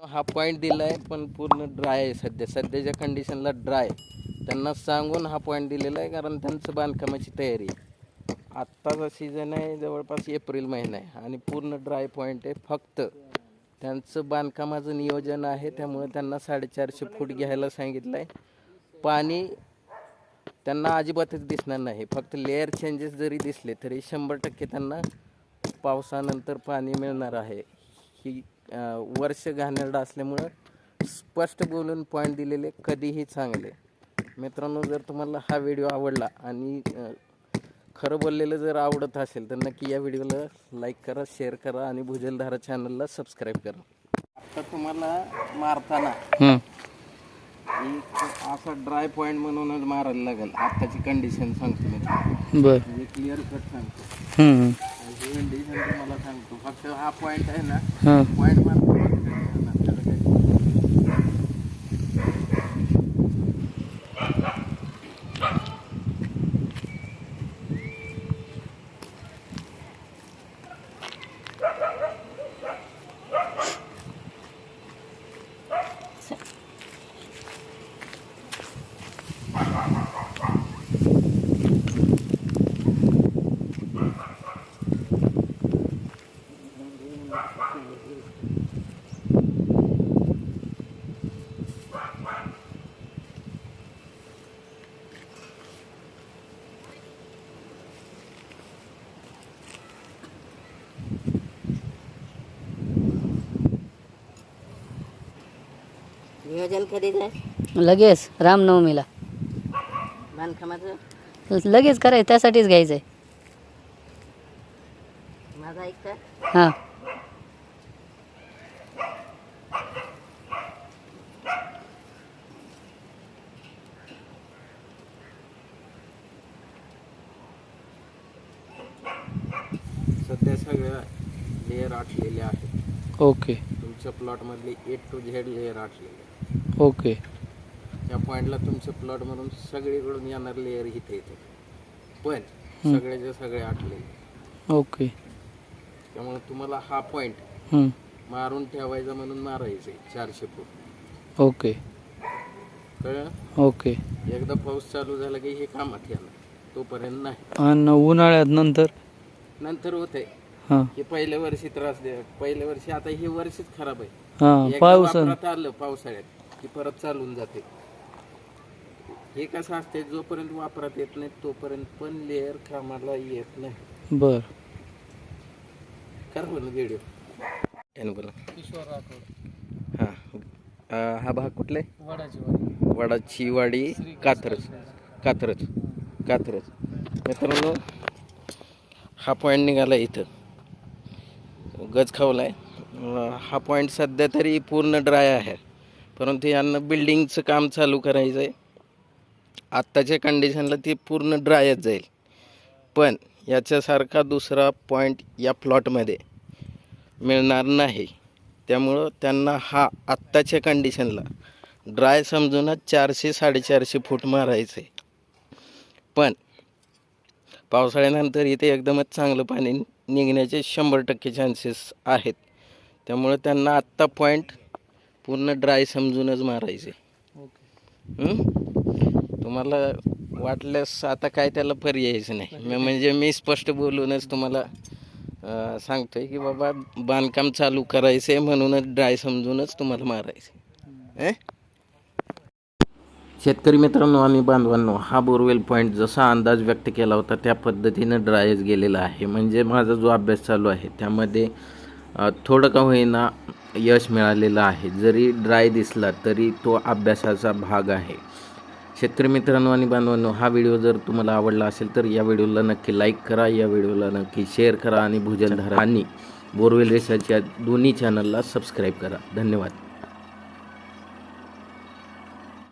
हा पॉईंट दिला आहे पण पूर्ण ड्राय आहे सध्या. सध्याच्या कंडिशनला ड्राय त्यांना सांगून हा पॉईंट दिलेला आहे कारण त्यांचं बांधकामाची तयारी आहे. आत्ताचा सीझन आहे जवळपास एप्रिल महिना आहे आणि पूर्ण ड्राय पॉईंट आहे फक्त. त्यांचं बांधकामाचं नियोजन आहे त्यामुळे त्यांना साडेचारशे फूट घ्यायला सांगितलं आहे पाणी त्यांना अजिबातच दिसणार नाही. फक्त लेअर चेंजेस जरी दिसले तरी शंभर टक्के त्यांना पावसानंतर पाणी मिळणार आहे. ही वर्ष घाणेरडं असल्यामुळं स्पष्ट बोलून पॉईंट दिलेले कधीही चांगले. मित्रांनो जर तुम्हाला हा व्हिडिओ आवडला आणि खरं बोललेलं जर आवडत असेल तर नक्की या व्हिडिओला लाईक करा शेअर करा आणि भुजलधारा चॅनलला सबस्क्राईब करा. आता तुम्हाला मारताना एक असा ड्राय पॉईंट म्हणूनच मारायला लागेल. आत्ताची कंडिशन सांगतो मी. बर. म्हणजे क्लिअर कट सांगतो. तुम्हाला सांगतो फक्त हा पॉईंट आहे ना. पॉईंट मारतो नियोजन कधीच आहे? लगेच रामनवमीला. बांधकामाचं? लगेच करायचं त्यासाठीच घ्यायचंय. माझा ऐकता हां. सध्या सगळ्या लेअर आटलेल्या आहेत. ओके तुमच्या प्लॉटमधले ए टू झेड लेअर आटलेले आहेत. ओके. त्या पॉईंटला तुमच्या प्लॉटमधून सगळीकडून येणार लेअर इथे येते. पण सगळ्याच्या सगळे आटलेले ओके. त्यामुळे तुम्हाला हा पॉईंट हम्म. मारून ठेवायचा म्हणून मारायचे चारशे फूट. ओके. कळलं? ओके. एकदा पाऊस चालू झाला की हे कामात येणार. तोपर्यंत नाही. आणि उन्हाळ्यात नंतर? नंतर होते हां. हे पहिल्या वर्षी त्रास दे पहिल्या वर्षी आता हे वर्षच खराब आहे. हां एकदा वापरात आलं पावसाळ्यात की परत चालून जाते. हे कसं असते जोपर्यंत वापरात येत नाही तोपर्यंत पण लेअर कामाला येत नाही. बर. करा बोला. व्हिडिओ बोला हां. अं, हा भाग कुठला आहे वडाची वाडी कात्रज. कात्रज. कात्रज. मित्रांनो हा पॉईंट निघाला इथं. गज खावला आहे हा पॉईंट सध्या तरी पूर्ण ड्राय आहे. परंतु यांना बिल्डिंगचं काम चालू करायचं आहे आत्ताच्या कंडिशनला ती पूर्ण ड्रायच जाईल. पण याच्यासारखा दुसरा पॉईंट या प्लॉटमध्ये मिळणार नाही. त्यामुळं त्यांना हा आत्ताच्या कंडिशनला ड्राय समजूनच चारशे साडेचारशे फूट मारायचं आहे पण पावसाळ्यानंतर इथे एकदमच चांगलं पाणी निघण्याचे शंभर टक्के चान्सेस आहेत. त्यामुळे त्यांना आत्ता पॉईंट पूर्ण ड्राय समजूनच मारायचे? तुम्हाला वाटल्यास आता काय त्याला पर्यायच नाही. मी- म्हणजे मी स्पष्ट बोलूनच तुम्हाला सांगतोय की बाबा बांधकाम चालू करायचं आहे म्हणूनच ड्राय समजूनच तुम्हाला मारायचं आहे शेतकरी मित्रांनो आणि बांधवांनो हा बोरवेल पॉईंट जसा अंदाज व्यक्त केला होता त्या पद्धतीनं ड्रायच गेलेला आहे. म्हणजे माझा जो अभ्यास चालू आहे त्यामध्ये थोडं का होईना यश मिळालेलं आहे. जरी ड्राय दिसला तरी तो अभ्यासाचा भाग आहे. शेतकरी मित्रांनो आणि बांधवांनो हा व्हिडिओ जर तुम्हाला आवडला असेल तर या व्हिडिओला नक्की लाईक करा या व्हिडिओला नक्की शेअर करा आणि भुजलधारा आणि बोरवेल रेषाच्या दोन्ही चॅनलला सबस्क्राईब करा. धन्यवाद.